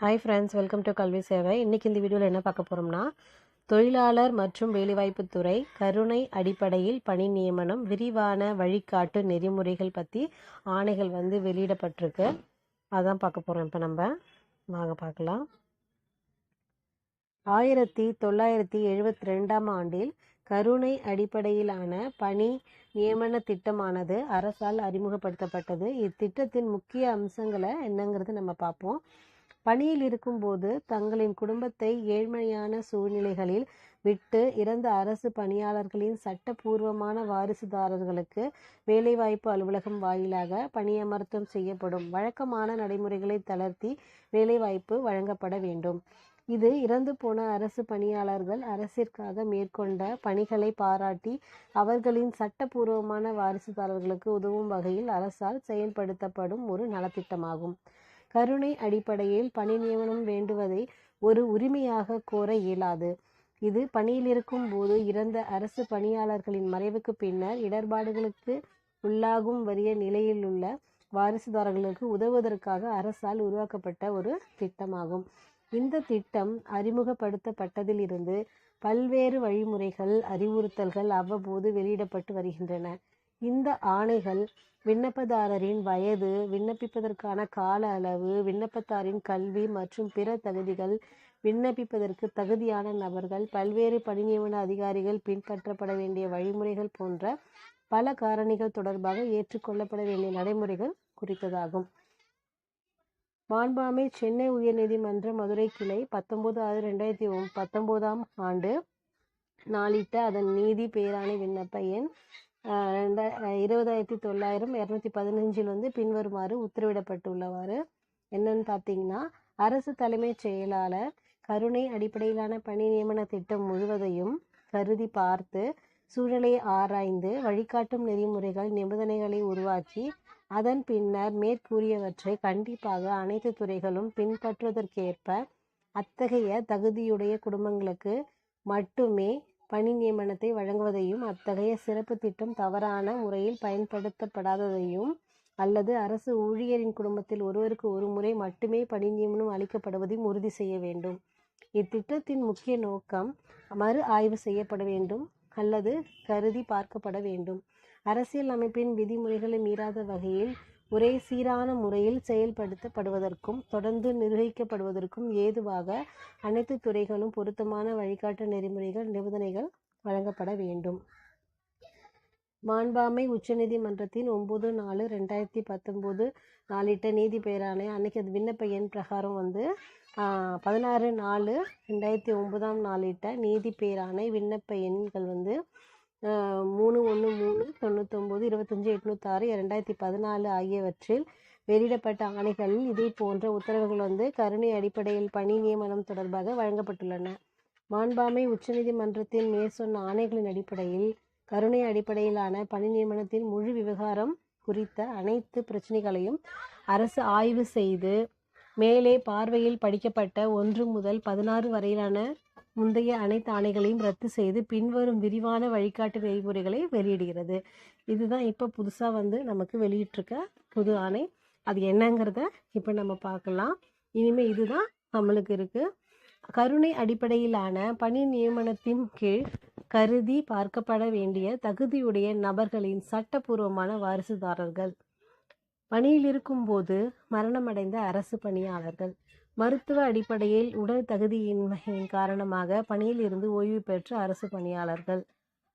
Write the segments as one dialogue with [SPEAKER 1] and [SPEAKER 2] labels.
[SPEAKER 1] Hi friends welcome to கல்வி சேவை இன்றைக்கி இந்த வீடியோவில் என்ன பார்க்க போகிறோம்னா தொழிலாளர் மற்றும் வேலைவாய்ப்புத்துறை கருணை அடிப்படையில் பணி நியமனம் விரிவான வழிகாட்டு நெறிமுறைகள் பற்றி ஆணைகள் வந்து வெளியிடப்பட்டிருக்கு. அதான் பார்க்க போகிறோம் இப்போ நம்ம. வாங்க பார்க்கலாம். ஆயிரத்தி தொள்ளாயிரத்தி எழுபத்தி ரெண்டாம் ஆண்டில் கருணை அடிப்படையிலான பணி நியமன திட்டமானது அரசால் அறிமுகப்படுத்தப்பட்டது. இத்திட்டத்தின் முக்கிய அம்சங்களை என்னங்கிறது நம்ம பார்ப்போம். பணியில் இருக்கும்போது தங்களின் குடும்பத்தை ஏழ்மையான சூழ்நிலைகளில் விட்டு இறந்த அரசு பணியாளர்களின் சட்டப்பூர்வமான வாரிசுதாரர்களுக்கு வேலைவாய்ப்பு அலுவலகம் வாயிலாக பணியமர்த்தம் செய்யப்படும் வழக்கமான நடைமுறைகளை தளர்த்தி வேலைவாய்ப்பு வழங்கப்பட வேண்டும். இது இறந்து போன அரசு பணியாளர்கள் அரசிற்காக மேற்கொண்ட பணிகளை பாராட்டி அவர்களின் சட்டபூர்வமான வாரிசுதாரர்களுக்கு உதவும் வகையில் அரசால் செயல்படுத்தப்படும் ஒரு நலத்திட்டமாகும். கருணை அடிப்படையில் பணி நியமனம் வேண்டுவதை ஒரு உரிமையாக கோர இயலாது. இது பணியில் இருக்கும் போது இறந்த அரசு பணியாளர்களின் மறைவுக்கு பின்னர் இடர்பாடுகளுக்கு உள்ளாகும் வறிய நிலையில் உள்ள வாரிசுதாரர்களுக்கு உதவுவதற்காக அரசால் உருவாக்கப்பட்ட ஒரு திட்டமாகும். இந்த திட்டம் அறிமுகப்படுத்தப்பட்டதிலிருந்து பல்வேறு வழிமுறைகள் அறிவுறுத்தல்கள் அவ்வப்போது வெளியிடப்பட்டு வருகின்றன. இந்த ஆணைகள் விண்ணப்பதாரரின் வயது விண்ணப்பிப்பதற்கான கால அளவு விண்ணப்பத்தாரின் கல்வி மற்றும் பிற தகுதிகள் விண்ணப்பிப்பதற்கு தகுதியான நபர்கள் பல்வேறு பணி நியமன அதிகாரிகள் பின்பற்றப்பட வேண்டிய வழிமுறைகள் போன்ற பல காரணிகள் தொடர்பாக ஏற்றுக்கொள்ளப்பட வேண்டிய நடைமுறைகள் குறித்ததாகும். மாண்பாமை சென்னை உயர்நீதிமன்ற மதுரை கிளை பத்தொன்பது ஆறு ரெண்டாயிரத்தி பத்தொன்பதாம் ஆண்டு நாளிட்ட அதன் நீதி பேராணை விண்ணப்ப எண் ரெண்டா இருபதாயிரத்தி தொள்ளாயிரம் இரநூத்தி பதினஞ்சில் வந்து பின்வருமாறு உத்தரவிடப்பட்டுள்ளவாறு. என்னன்னு பார்த்தீங்கன்னா அரசு தலைமைச் செயலாளர் கருணை அடிப்படையிலான பணி நியமன திட்டம் முழுவதையும் கருதி பார்த்து சூழலை ஆராய்ந்து வழிகாட்டும் நெறிமுறைகள் நிபந்தனைகளை உருவாக்கி அதன் பின்னர் மேற்கூறியவற்றை கண்டிப்பாக அனைத்து துறைகளும் பின்பற்றுவதற்கேற்ப அத்தகைய தகுதியுடைய குடும்பங்களுக்கு மட்டுமே பணி நியமனத்தை வழங்குவதையும் அத்தகைய சிறப்பு திட்டம் தவறான முறையில் பயன்படுத்தப்படாததையும் அல்லது அரசு ஊழியரின் குடும்பத்தில் ஒருவருக்கு ஒரு முறை மட்டுமே பணி நியமனம் அளிக்கப்படுவதையும் உறுதி செய்ய வேண்டும். இத்திட்டத்தின் முக்கிய நோக்கம் மறு ஆய்வு செய்யப்பட வேண்டும் அல்லது கருதி பார்க்கப்பட வேண்டும். அரசியல் அமைப்பின் விதிமுறைகளை மீறாத வகையில் ஒரே சீரான முறையில் செயல்படுத்தப்படுவதற்கும் தொடர்ந்து நிர்வகிக்கப்படுவதற்கும் ஏதுவாக அனைத்து துறைகளும் பொருத்தமான வழிகாட்டு நெறிமுறைகள் நிபந்தனைகள் வழங்கப்பட வேண்டும். மாண்பாமை உச்சநீதிமன்றத்தின் ஒம்பது நாலு ரெண்டாயிரத்தி பத்தொம்போது நாளிட்ட நீதி பேராணை அன்னைக்கு அது விண்ணப்ப எண் பிரகாரம் வந்து பதினாறு நாலு ரெண்டாயிரத்தி ஒன்பதாம் நாளிட்ட நீதி பேராணை விண்ணப்ப எண்கள் வந்து மூணு ஒன்று மூணு தொண்ணூத்தொம்பது இருபத்தஞ்சி எட்நூத்தாறு ரெண்டாயிரத்தி பதினாலு ஆகியவற்றில் வெளியிடப்பட்ட ஆணைகளில் இதே போன்ற உத்தரவுகள் வந்து கருணை அடிப்படையில் பணி நியமனம் தொடர்பாக வழங்கப்பட்டுள்ளன. மாண்பாமை உச்சநீதிமன்றத்தின் மேற்சொன்ன ஆணைகளின் அடிப்படையில் கருணை அடிப்படையிலான பணி நியமனத்தின் முழு விவகாரம் குறித்த அனைத்து பிரச்சனைகளையும் அரசு ஆய்வு செய்து மேலே பார்வையில் படிக்கப்பட்ட ஒன்று முதல் பதினாறு வரையிலான முந்தைய அனைத்து ஆணைகளையும் ரத்து செய்து பின்வரும் விரிவான வழிகாட்டு நெறிமுறைகளை வெளியிடுகிறது. இதுதான் இப்போ புதுசாக வந்து நமக்கு வெளியிட்டிருக்க புது ஆணை. அது என்னங்கிறத இப்போ நம்ம பார்க்கலாம். இனிமேல் இதுதான் நம்மளுக்கு இருக்குது கருணை அடிப்படையிலான பணி நியமனத்தின் கீழ் கருதி பார்க்கப்பட வேண்டிய தகுதியுடைய நபர்களின் சட்டப்பூர்வமான வாரிசுதாரர்கள். பணியில் இருக்கும்போது மரணமடைந்த அரசு பணியாளர்கள். மருத்துவ அடிப்படையில் உடல் தகுதியின்மையின் காரணமாக பணியில் இருந்து ஓய்வு பெற்ற அரசு பணியாளர்கள்.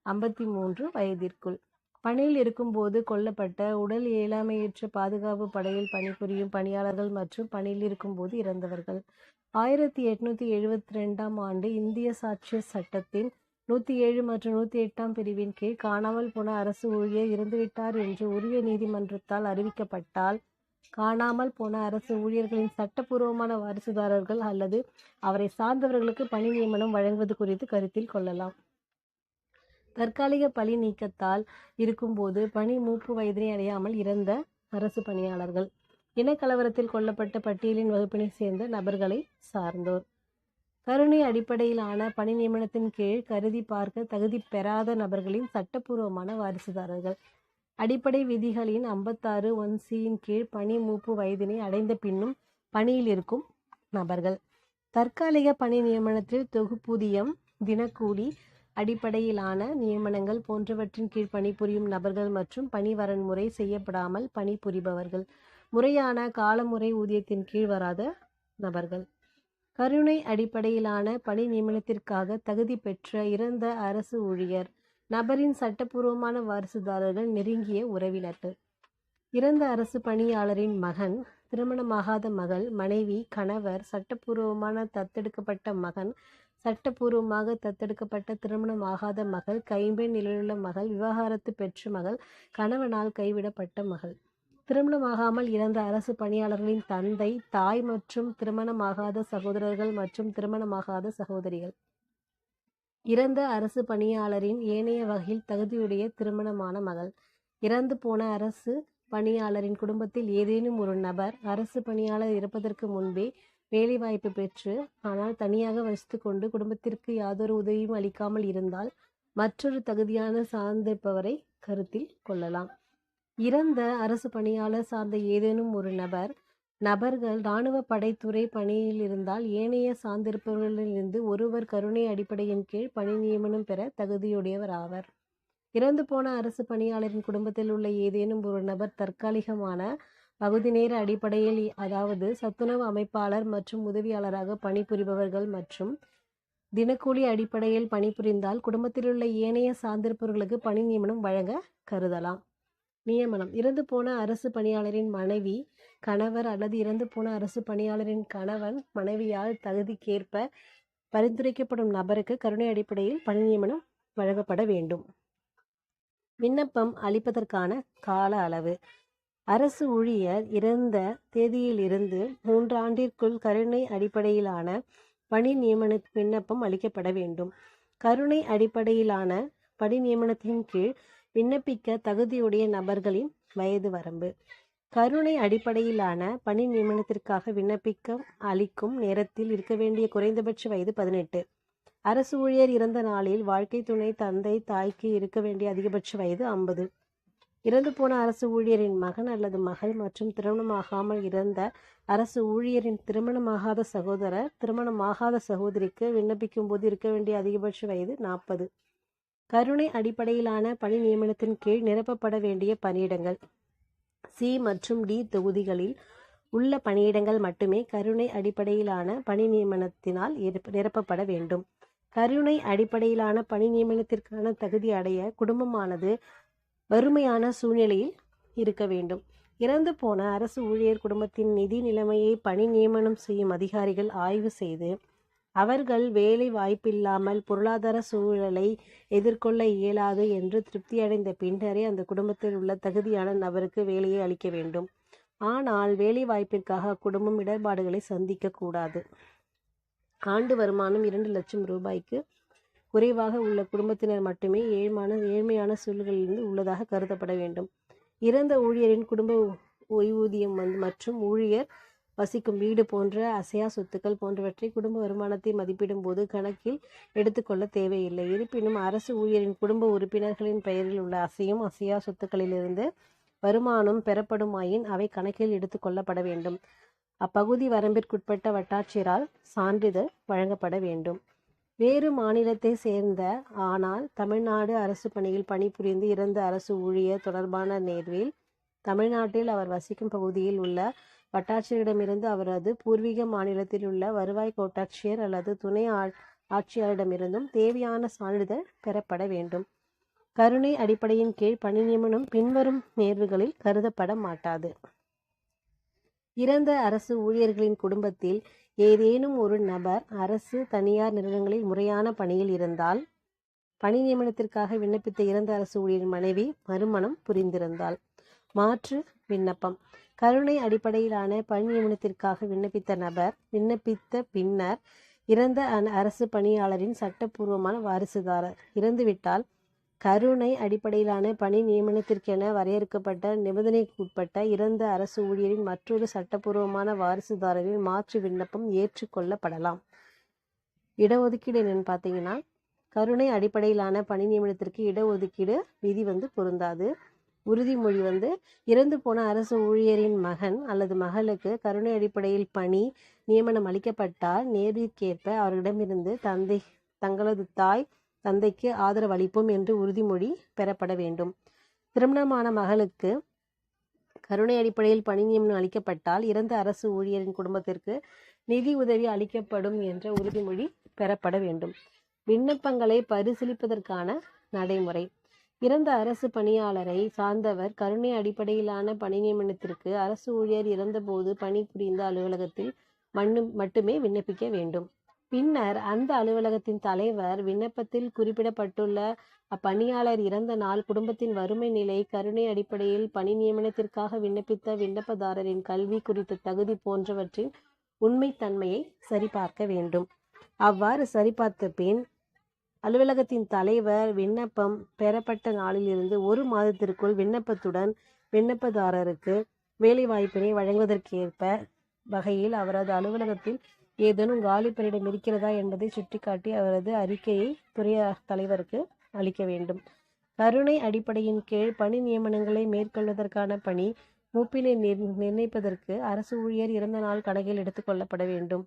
[SPEAKER 1] ஐம்பத்தி மூன்று வயதிற்குள். பணியில் இருக்கும்போது கொல்லப்பட்ட உடல் இயலாமையற்ற பாதுகாப்பு படையில் பணிபுரியும் பணியாளர்கள் மற்றும் பணியில் இருக்கும்போது இறந்தவர்கள். ஆயிரத்தி எட்நூத்தி எழுபத்தி ரெண்டாம் ஆண்டு இந்திய சாட்சிய சட்டத்தின் நூற்றி ஏழு மற்றும் நூற்றி எட்டாம் பிரிவின் கீழ் காணாமல் போன அரசு ஊழியர் இறந்துவிட்டார் என்று உரிய நீதிமன்றத்தால் அறிவிக்கப்பட்டால் காணாமல் போன அரசு ஊழியர்களின் சட்டப்பூர்வமான வாரிசுதாரர்கள் அல்லது அவரை சார்ந்தவர்களுக்கு பணி நியமனம் வழங்குவது குறித்து கருத்தில் கொள்ளலாம். தற்காலிக பணி நீக்கத்தால் இருக்கும்போது பணி மூப்பு வயதினை அடையாமல் இறந்த அரசு பணியாளர்கள். இனக்கலவரத்தில் கொல்லப்பட்ட பட்டியலின் வகுப்பினை சேர்ந்த நபர்களை சார்ந்தோர். கருணை அடிப்படையிலான பணி நியமனத்தின் கீழ் கருதி பார்க்க தகுதி பெறாத நபர்களின் சட்டப்பூர்வமான வாரிசுதாரர்கள். அடிப்படை விதிகளின் ஐம்பத்தாறு ஒன் சியின் கீழ் பணி மூப்பு வயதினை அடைந்த பின்னும் பணியில் இருக்கும் நபர்கள். தற்காலிக பணி நியமனத்தில் தொகுப்பூதியம் தினக்கூலி அடிப்படையிலான நியமனங்கள் போன்றவற்றின் கீழ் பணிபுரியும் நபர்கள் மற்றும் பணி வரன்முறை செய்யப்படாமல் பணிபுரிபவர்கள் முறையான காலமுறை ஊதியத்தின் கீழ் வராத நபர்கள். கருணை அடிப்படையிலான பணி நியமனத்திற்காக தகுதி பெற்ற இறந்த அரசு ஊழியர். நபரின் சட்டப்பூர்வமான வாரிசுதாரர்கள் நெருங்கிய உறவினர்கள். இறந்த அரசு பணியாளரின் மகன் திருமணமாகாத மகள் மனைவி கணவர் சட்டப்பூர்வமான தத்தெடுக்கப்பட்ட மகன் சட்டப்பூர்வமாக தத்தெடுக்கப்பட்ட திருமணமாகாத மகள் கைம்பெண் நிலையுள்ள மகள் விவாகரத்து பெற்ற மகள் கணவனால் கைவிடப்பட்ட மகள். திருமணமாகாமல் இறந்த அரசு பணியாளர்களின் தந்தை தாய் மற்றும் திருமணமாகாத சகோதரர்கள் மற்றும் திருமணமாகாத சகோதரிகள். இறந்த அரசு பணியாளரின் ஏனைய வகையில் தகுதியுடைய திருமணமான மகள். இறந்து போன அரசு பணியாளரின் குடும்பத்தில் ஏதேனும் ஒரு நபர் அரசு பணியாளர் இறப்பதற்கு முன்பே வேலைவாய்ப்பு பெற்று ஆனால் தனியாக வசித்து கொண்டு குடும்பத்திற்கு யாதொரு உதவியும் அளிக்காமல் இருந்தால் மற்றொரு தகுதியான சார்ந்திருப்பவரை கருத்தில் கொள்ளலாம். இறந்த அரசு பணியாளர் சார்ந்த ஏதேனும் ஒரு நபர் நபர்கள் இராணுவ படைத்துறை பணியில் இருந்தால் ஏனைய சார்ந்திருப்பவர்களிலிருந்து ஒருவர் கருணை அடிப்படையின் கீழ் பணி நியமனம் பெற தகுதியுடையவர் ஆவர். இறந்து போன அரசு பணியாளரின் குடும்பத்தில் உள்ள ஏதேனும் ஒரு நபர் தற்காலிகமான பகுதி நேர அடிப்படையில் அதாவது சத்துணவு அமைப்பாளர் மற்றும் உதவியாளராக பணிபுரிபவர்கள் மற்றும் தினக்கூலி அடிப்படையில் பணிபுரிந்தால் குடும்பத்திலுள்ள ஏனைய சார்ந்திருப்பவர்களுக்கு பணி நியமனம் வழங்க கருதலாம். நியமனம். இறந்து போன அரசு பணியாளரின் மனைவி கணவர் அல்லது இறந்து போன அரசு பணியாளரின் கணவன் மனைவியால் தகுதிக்கேற்ப பரிந்துரைக்கப்படும் நபருக்கு கருணை அடிப்படையில் பணி நியமனம் வழங்கப்பட வேண்டும். விண்ணப்பம் அளிப்பதற்கான கால அளவு. அரசு ஊழியர் இறந்த தேதியிலிருந்து மூன்றாண்டிற்குள் கருணை அடிப்படையிலான பணி நியமன விண்ணப்பம் அளிக்கப்பட வேண்டும். கருணை அடிப்படையிலான பணி நியமனத்தின் கீழ் விண்ணப்பிக்க தகுதியுடைய நபர்களின் வயது வரம்பு. கருணை அடிப்படையிலான பணி நியமனத்திற்காக விண்ணப்பிக்க அளிக்கும் நேரத்தில் இருக்க வேண்டிய குறைந்தபட்ச வயது பதினெட்டு. அரசு ஊழியர் இறந்த நாளில் வாழ்க்கை துணை தந்தை தாய்க்கு இருக்க வேண்டிய அதிகபட்ச வயது ஐம்பது. இறந்து போன அரசு ஊழியரின் மகன் அல்லது மகள் மற்றும் திருமணமாகாமல் இறந்த அரசு ஊழியரின் திருமணமாகாத சகோதரர் திருமணமாகாத சகோதரிக்கு விண்ணப்பிக்கும் போது இருக்க வேண்டிய அதிகபட்ச வயது நாற்பது கருணை அடிப்படையிலான பணி நியமனத்தின் கீழ் நிரப்பப்பட வேண்டிய பணியிடங்கள். சி மற்றும் டி தொகுதிகளில் உள்ள பணியிடங்கள் மட்டுமே கருணை அடிப்படையிலான பணி நியமனத்தினால் நிரப்பப்பட வேண்டும். கருணை அடிப்படையிலான பணி நியமனத்திற்கான தகுதி அடைய குடும்பமானது வறுமையான சூழ்நிலையில் இருக்க வேண்டும். இறந்து போன அரசு ஊழியர் குடும்பத்தின் நிதி நிலைமையை பணி நியமனம் செய்யும் அதிகாரிகள் ஆய்வு செய்து அவர்கள் வேலை வாய்ப்பில்லாமல் பொருளாதார சூழலை எதிர்கொள்ள இயலாது என்று திருப்தியடைந்த பின்னரே அந்த குடும்பத்தில் உள்ள தகுதியான நபருக்கு வேலையை அளிக்க வேண்டும். ஆனால் வேலை வாய்ப்பிற்காக அக்குடும்பம் இடர்பாடுகளை சந்திக்க கூடாது. ஆண்டு வருமானம் இரண்டு லட்சம் ரூபாய்க்கு குறைவாக உள்ள குடும்பத்தினர் மட்டுமே ஏழ்மான ஏழ்மையான சூழல்களிலிருந்து உள்ளதாக கருதப்பட வேண்டும். இறந்த ஊழியரின் குடும்ப ஓய்வூதியம் வந்து மற்றும் ஊழியர் வசிக்கும் வீடு போன்ற அசையா சொத்துக்கள் போன்றவற்றை குடும்ப வருமானத்தை மதிப்பிடும் போது கணக்கில் எடுத்துக்கொள்ள தேவையில்லை. இருப்பினும் அரசு ஊழியரின் குடும்ப உறுப்பினர்களின் பெயரில் உள்ள அசையும் அசையா சொத்துக்களிலிருந்து வருமானம் பெறப்படுமாயின் அவை கணக்கில் எடுத்துக்கொள்ளப்பட வேண்டும். அப்பகுதி வரம்பிற்குட்பட்ட வட்டாட்சியரால் சான்றிதழ் வழங்கப்பட வேண்டும். வேறு மாநிலத்தை சேர்ந்த ஆனால் தமிழ்நாடு அரசு பணியில் பணிபுரிந்து இறந்த அரசு ஊழியர் தொடர்பான நேர்வில் தமிழ்நாட்டில் அவர் வசிக்கும் பகுதியில் உள்ள வட்டாட்சியரிடமிருந்து அவரது பூர்வீக மாநிலத்தில் உள்ள வருவாய் கோட்டாட்சியர் அல்லது துணை ஆட்சியாளரிடமிருந்தும் தேவையான சான்றிதழ் பெறப்பட வேண்டும். கருணை அடிப்படையின் கீழ் பணி நியமனம் பின்வரும் நேர்வுகளில் கருதப்பட மாட்டாது. இறந்த அரசு ஊழியர்களின் குடும்பத்தில் ஏதேனும் ஒரு நபர் அரசு தனியார் நிறுவனங்களில் முறையான பணியில் இருந்தால் பணி நியமனத்திற்காக விண்ணப்பித்த இறந்த அரசு ஊழியரின் மனைவி மறுமணம் புரிந்திருந்தால். மாற்று விண்ணப்பம். கருணை அடிப்படையிலான பணி நியமனத்திற்காக விண்ணப்பித்த நபர் விண்ணப்பித்த பின்னர் இறந்த அரசு பணியாளரின் சட்டப்பூர்வமான வாரிசுதாரர். இறந்துவிட்டால் கருணை அடிப்படையிலான பணி நியமனத்திற்கென வரையறுக்கப்பட்ட நிபந்தனைக்குட்பட்ட இறந்த அரசு ஊழியரின் மற்றொரு சட்டப்பூர்வமான வாரிசுதாரரின் மாற்று விண்ணப்பம் ஏற்றுக்கொள்ளப்படலாம். இடஒதுக்கீடு என்னன்னு பார்த்தீங்கன்னா கருணை அடிப்படையிலான பணி நியமனத்திற்கு இடஒதுக்கீடு விதி வந்து பொருந்தாது. உறுதிமொழி வந்து இறந்து போன அரசு ஊழியரின் மகன் அல்லது மகளுக்கு கருணை அடிப்படையில் பணி நியமனம் அளிக்கப்பட்டால் நேர்விற்கேற்ப அவர்களிடமிருந்து தந்தை தங்களது தாய் தந்தைக்கு ஆதரவளிப்போம் என்று உறுதிமொழி பெறப்பட வேண்டும். திருமணமான மகளுக்கு கருணை அடிப்படையில் பணி நியமனம் அளிக்கப்பட்டால் இறந்த அரசு ஊழியரின் குடும்பத்திற்கு நிதி உதவி அளிக்கப்படும் என்ற உறுதிமொழி பெறப்பட வேண்டும். விண்ணப்பங்களை பரிசீலிப்பதற்கான நடைமுறை. இறந்த அரசு பணியாளரை சார்ந்தவர் கருணை அடிப்படையிலான பணி நியமனத்திற்கு அரசு ஊழியர் இறந்தபோது பணிபுரிந்த அலுவலகத்தில் மண்ணும் மட்டுமே விண்ணப்பிக்க வேண்டும். பின்னர் அந்த அலுவலகத்தின் தலைவர் விண்ணப்பத்தில் குறிப்பிடப்பட்டுள்ள அப்பணியாளர் இறந்த நாள் குடும்பத்தின் வறுமை நிலை கருணை அடிப்படையில் பணி நியமனத்திற்காக விண்ணப்பித்த விண்ணப்பதாரரின் கல்வி குறித்த தகுதி போன்றவற்றின் உண்மைத்தன்மையை சரிபார்க்க வேண்டும். அவ்வாறு சரிபார்த்த பின் அலுவலகத்தின் தலைவர் விண்ணப்பம் பெறப்பட்ட நாளிலிருந்து ஒரு மாதத்திற்குள் விண்ணப்பத்துடன் விண்ணப்பதாரருக்கு வேலைவாய்ப்பினை வழங்குவதற்கேற்ப வகையில் அவரது அலுவலகத்தில் ஏதேனும் காலி பணியிடம் இருக்கிறதா என்பதை சுட்டிக்காட்டி அவரது அறிக்கையை துறை தலைவருக்கு அளிக்க வேண்டும். கருணை அடிப்படையின் கீழ் பணி நியமனங்களை மேற்கொள்வதற்கான பணி மூப்பினை நிர் நிர்ணயிப்பதற்கு அரசு ஊழியர் இறந்த நாள் கணக்கில் எடுத்துக்கொள்ளப்பட வேண்டும்.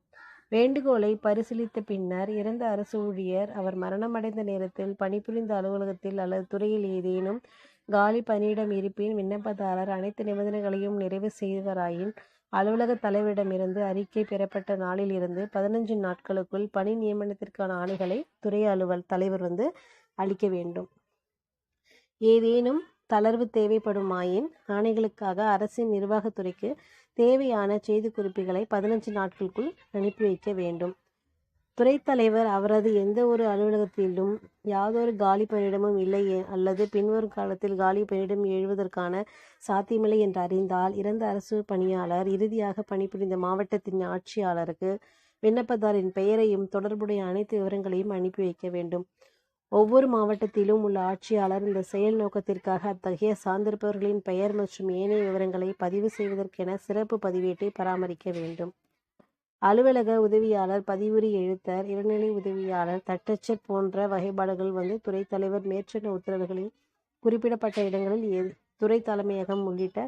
[SPEAKER 1] வேண்டுகோளை பரிசீலித்த பின்னர் இறந்த அரசு ஊழியர் அவர் மரணமடைந்த நேரத்தில் பணிபுரிந்த அலுவலகத்தில் அல்லது துறையில் ஏதேனும் காலி பணியிடம் இருப்பின் விண்ணப்பதாரர் அனைத்து நிபந்தனைகளையும் நிறைவு செய்வராயின் அலுவலக தலைவரிடமிருந்து அறிக்கை பெறப்பட்ட நாளில் இருந்து பதினஞ்சு நாட்களுக்குள் பணி நியமனத்திற்கான ஆணைகளை துறை அலுவல் தலைவர் வந்து அளிக்க வேண்டும். ஏதேனும் தளர்வு தேவைப்படுமாயின் ஆணைகளுக்காக அரசின் நிர்வாகத்துறைக்கு தேவையான செய்திக்குறிப்புகளை பதினஞ்சு நாட்களுக்குள் அனுப்பி வைக்க வேண்டும். துறைத்தலைவர் அவரது எந்த ஒரு அலுவலகத்திலும் யாதொரு காலி பணியிடமும் இல்லை அல்லது பின்வரும் காலத்தில் காலி பணியிடம் எழுவதற்கான சாத்தியமில்லை என்று அறிந்தால் இறந்த அரசு பணியாளர் இறுதியாக பணிபுரிந்த மாவட்டத்தின் ஆட்சியாளருக்கு விண்ணப்பதாரின் பெயரையும் தொடர்புடைய அனைத்து விவரங்களையும் அனுப்பி வைக்க வேண்டும். ஒவ்வொரு மாவட்டத்திலும் உள்ள ஆட்சியாளர் இந்த செயல் நோக்கத்திற்காக அத்தகைய சார்ந்திருப்பவர்களின் பெயர் மற்றும் ஏனைய விவரங்களை பதிவு செய்வதற்கென சிறப்பு பதிவேட்டை பராமரிக்க வேண்டும். அலுவலக உதவியாளர் பதிவுரி எழுத்தர் இளநிலை உதவியாளர் தட்டச்சர் போன்ற வகைப்பாடுகள் வந்து துறை தலைவர் மேற்சொன்ன உத்தரவுகளில் குறிப்பிடப்பட்ட இடங்களில் ஏ துறை தலைமையகம் உள்ளிட்ட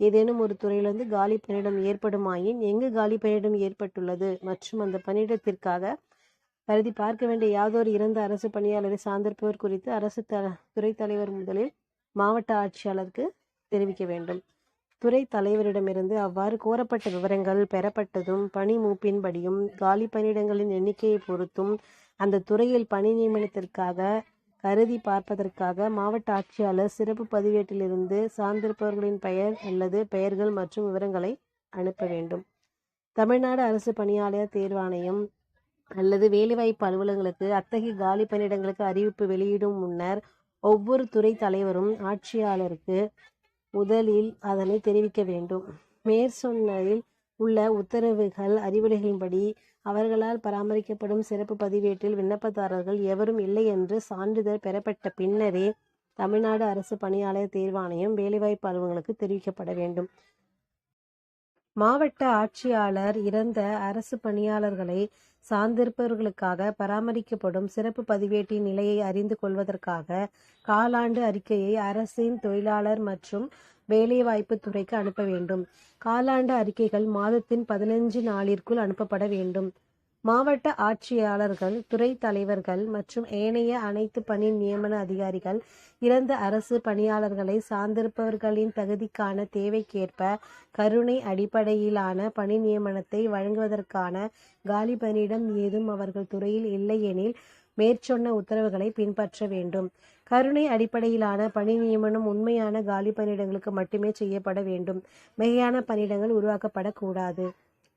[SPEAKER 1] ஏதேனும் ஒரு துறையிலிருந்து காலி பணியிடம் ஏற்படுமாயின் எங்கு காலி பணியிடம் ஏற்பட்டுள்ளது மற்றும் அந்த பணியிடத்திற்காக கருதி பார்க்க வேண்டிய யாதொரு இறந்த அரசு பணியாளரை சார்ந்திருப்பவர் குறித்து அரசு த துறை தலைவர் முதலில் மாவட்ட ஆட்சியாளருக்கு தெரிவிக்க வேண்டும். துறை தலைவரிடமிருந்து அவ்வாறு கோரப்பட்ட விவரங்கள் பெறப்பட்டதும் பணி மூப்பின்படியும் காலி பணியிடங்களின் எண்ணிக்கையை பொறுத்தும் அந்த துறையில் பணி நியமனத்திற்காக கருதி பார்ப்பதற்காக மாவட்ட ஆட்சியாளர் சிறப்பு பதிவேட்டிலிருந்து சார்ந்திருப்பவர்களின் பெயர் அல்லது பெயர்கள் மற்றும் விவரங்களை அனுப்ப வேண்டும். தமிழ்நாடு அரசு பணியாளர் தேர்வாணையம் அல்லது வேலைவாய்ப்பு அலுவலகங்களுக்கு அத்தகைய காலி பணியிடங்களுக்கு அறிவிப்பு வெளியிடும் முன்னர் ஒவ்வொரு துறை தலைவரும் ஆட்சியாளருக்கு முதலில் அதனை தெரிவிக்க வேண்டும். மேற்சொன்னதில் உள்ள உத்தரவுகள் அறிவுரைகளின்படி அவர்களால் பராமரிக்கப்படும் சிறப்பு பதிவேட்டில் விண்ணப்பதாரர்கள் எவரும் இல்லை என்று சான்றிதழ் பெறப்பட்ட பின்னரே தமிழ்நாடு அரசு பணியாளர் தேர்வாணையம் வேலைவாய்ப்பு அலுவலங்களுக்கு தெரிவிக்கப்பட வேண்டும். மாவட்ட ஆட்சியாளர் இறந்த அரசு பணியாளர்களை சார்ந்திருப்பவர்களுக்காக பராமரிக்கப்படும் சிறப்பு பதிவேட்டின் நிலையை அறிந்து கொள்வதற்காக காலாண்டு அறிக்கையை அரசின் தொழிலாளர் மற்றும் வேலைவாய்ப்பு துறைக்கு அனுப்ப வேண்டும். காலாண்டு அறிக்கைகள் மாதத்தின் பதினஞ்சு நாளிற்குள் அனுப்பப்பட வேண்டும். மாவட்ட ஆட்சியாளர்கள் துறை தலைவர்கள் மற்றும் ஏனைய அனைத்து பணி நியமன அதிகாரிகள் இறந்த அரசு பணியாளர்களை சார்ந்திருப்பவர்களின் தகுதிக்கான தேவைக்கேற்ப கருணை அடிப்படையிலான பணி நியமனத்தை வழங்குவதற்கான காலி பணியிடம் ஏதும் அவர்கள் துறையில் இல்லையெனில் மேற்சொன்ன உத்தரவுகளை பின்பற்ற வேண்டும். கருணை அடிப்படையிலான பணி நியமனம் உண்மையான காலி பணியிடங்களுக்கு மட்டுமே செய்யப்பட வேண்டும். மிகையான பணியிடங்கள் உருவாக்கப்படக்கூடாது.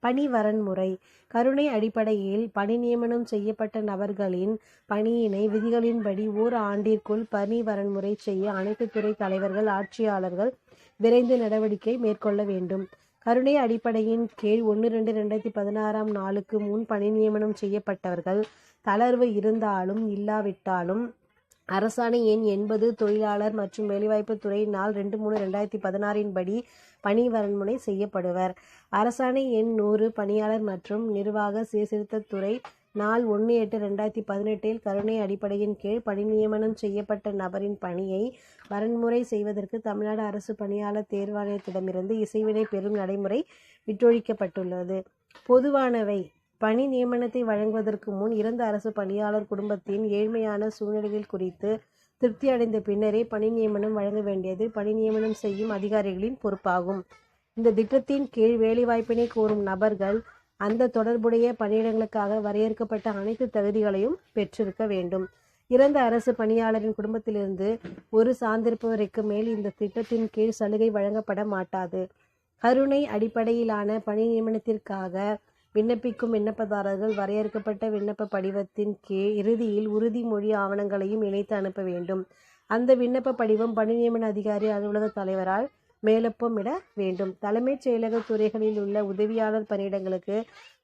[SPEAKER 1] பணி வரன்முறை கருணை அடிப்படையில் பணி நியமனம் செய்யப்பட்ட நபர்களின் பணியினை விதிகளின்படி ஓர் ஆண்டிற்குள் பணி வரன்முறை செய்ய அனைத்து துறை தலைவர்கள் ஆட்சியாளர்கள் விரைந்து நடவடிக்கை மேற்கொள்ள வேண்டும். கருணை அடிப்படையின் கீழ் ஒன்று ரெண்டு ரெண்டாயிரத்தி பதினாறாம் நாளுக்கு முன் பணி நியமனம் செய்யப்பட்டவர்கள் தளர்வு இருந்தாலும் இல்லாவிட்டாலும் அரசாணை எண் எண்பது தொழிலாளர் மற்றும் வேலைவாய்ப்பு துறை நாள் ரெண்டு மூணு ரெண்டாயிரத்தி பதினாறின் படி பணி வரன்முறை செய்யப்படுவர். அரசாணை எண் நூறு பணியாளர் மற்றும் நிர்வாக சீர்திருத்தத்துறை நாள் ஒன்று எட்டு ரெண்டாயிரத்தி பதினெட்டில் கருணை அடிப்படையின் கீழ் பணி நியமனம் செய்யப்பட்ட நபரின் பணியை வரன்முறை செய்வதற்கு தமிழ்நாடு அரசு பணியாளர் தேர்வாணையத்திடமிருந்து இசைவினை பெறும் நடைமுறை விட்டொழிக்கப்பட்டுள்ளது. பொதுவானவை. பணி நியமனத்தை வழங்குவதற்கு முன் இறந்த அரசு பணியாளர் குடும்பத்தின் ஏழ்மையான சூழ்நிலைகள் குறித்து திருப்தி அடைந்த பின்னரே பணி நியமனம் வழங்க வேண்டியது பணி நியமனம் செய்யும் அதிகாரிகளின் பொறுப்பாகும். இந்த திட்டத்தின் கீழ் வேலைவாய்ப்பினை கோரும் நபர்கள் அந்த தொடர்புடைய பணியிடங்களுக்காக வரையறுக்கப்பட்ட அனைத்து தகுதிகளையும் பெற்றிருக்க வேண்டும். இறந்த அரசு பணியாளரின் குடும்பத்திலிருந்து ஒரு சார்ந்திருப்பவருக்கு மேல் இந்த திட்டத்தின் கீழ் சலுகை வழங்கப்பட மாட்டாது. கருணை அடிப்படையிலான பணி நியமனத்திற்காக விண்ணப்பிக்கும் விண்ணப்பதாரர்கள் வரையறுக்கப்பட்ட விண்ணப்ப படிவத்தின் கீழ் இறுதியில் உறுதிமொழி ஆவணங்களையும் இணைத்து அனுப்ப வேண்டும். அந்த விண்ணப்ப படிவம் பணி நியமன அதிகாரி அலுவலக தலைவரால் மேலொப்பமிட வேண்டும். தலைமைச் செயலக துறைகளில் உள்ள உதவியாளர் பணியிடங்களுக்கு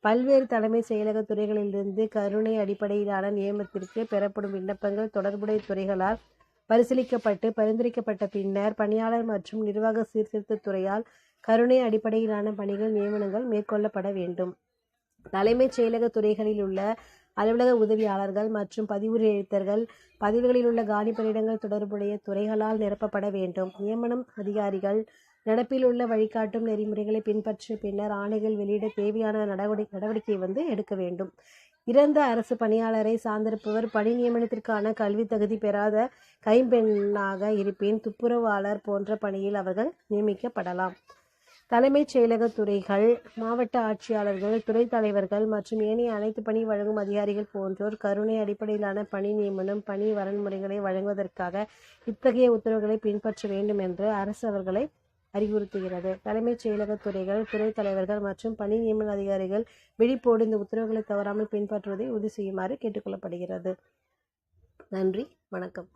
[SPEAKER 1] பல்வேறு தலைமைச் செயலக துறைகளிலிருந்து கருணை அடிப்படையிலான நியமனத்திற்கு பெறப்படும் விண்ணப்பங்கள் தொடர்புடைய துறைகளால் பரிசீலிக்கப்பட்டு பரிந்துரைக்கப்பட்ட பின்னர் பணியாளர் மற்றும் நிர்வாக சீர்திருத்த துறையால் கருணை அடிப்படையிலான பணிகள் நியமனங்கள் மேற்கொள்ளப்பட வேண்டும். தலைமைச் செயலக துறைகளில் உள்ள அலுவலக உதவியாளர்கள் மற்றும் பதிவுரை எழுத்தர்கள் பதிவுகளில் உள்ள காலி பணியிடங்கள் தொடர்புடைய துறைகளால் நிரப்பப்பட வேண்டும். நியமனம் அதிகாரிகள் நடப்பில் உள்ள வழிகாட்டும் நெறிமுறைகளை பின்பற்றிய பின்னர் ஆணைகள் வெளியிட தேவையான நடவடிக்கை நடவடிக்கை வந்து எடுக்க வேண்டும். இறந்த அரசு பணியாளரை சார்ந்திருப்பவர் பணி நியமனத்திற்கான கல்வி தகுதி பெறாத கைம்பெண்ணாக இருப்பின் துப்புரவாளர் போன்ற பணியில் அவர்கள் நியமிக்கப்படலாம். தலைமைச் செயலக துறைகள் மாவட்ட ஆட்சியாளர்கள் துறை தலைவர்கள் மற்றும் ஏனைய அனைத்து பணி வழங்கும் அதிகாரிகள் போன்றோர் கருணை அடிப்படையிலான பணி நியமனம் பணி வரன்முறைகளை வழங்குவதற்காக இத்தகைய உத்தரவுகளை பின்பற்ற வேண்டும் என்று அரசு அவர்களை அறிவுறுத்துகிறது. தலைமைச் செயலக துறைகள் துறை தலைவர்கள் மற்றும் பணி நியமன அதிகாரிகள் விழிப்போடு இந்த உத்தரவுகளை தவறாமல் பின்பற்றுவதை உறுதி செய்யுமாறு கேட்டுக்கொள்ளப்படுகிறது நன்றி வணக்கம்.